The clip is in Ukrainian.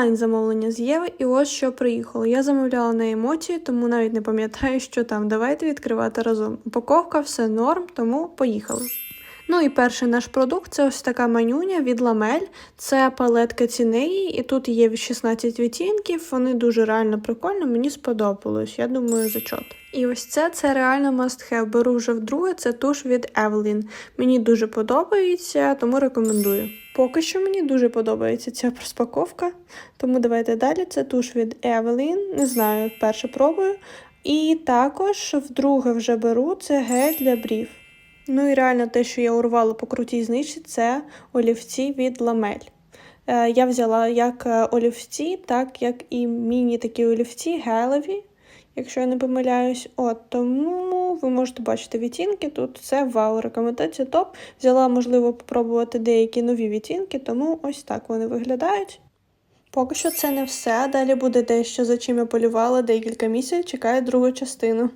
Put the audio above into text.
онлайн замовлення з Єви, і ось що приїхало. Я замовляла на емоції, тому навіть не пам'ятаю, що там. Давайте відкривати разом. Упаковка, все норм, тому поїхали. Ну і перший наш продукт це ось така манюня від Ламель. Це палетка цінеї, і тут є 16 відтінків. Вони дуже реально прикольно, мені сподобалось. Я думаю, зачот. І ось це це реально must have. Беру вже вдруге. Це туш від Evelyn. Мені дуже подобається, тому рекомендую. Поки що мені дуже подобається ця розпаковка, тому давайте далі. Це туш від Evelyn. Не знаю, вперше пробую. І також вдруге вже беру це гель для брів. Ну і реально те, що я урвала по крутій знижці, це олівці від ламель. Е, я взяла як е, олівці, так як і міні такі олівці гелеві, якщо я не помиляюсь. От тому ви можете бачити відтінки. Тут це вау, рекомендація топ. Взяла, можливо, попробувати деякі нові відтінки, тому ось так вони виглядають. Поки що це не все. Далі буде дещо, за чим я полювала декілька місяців, чекаю другу частину.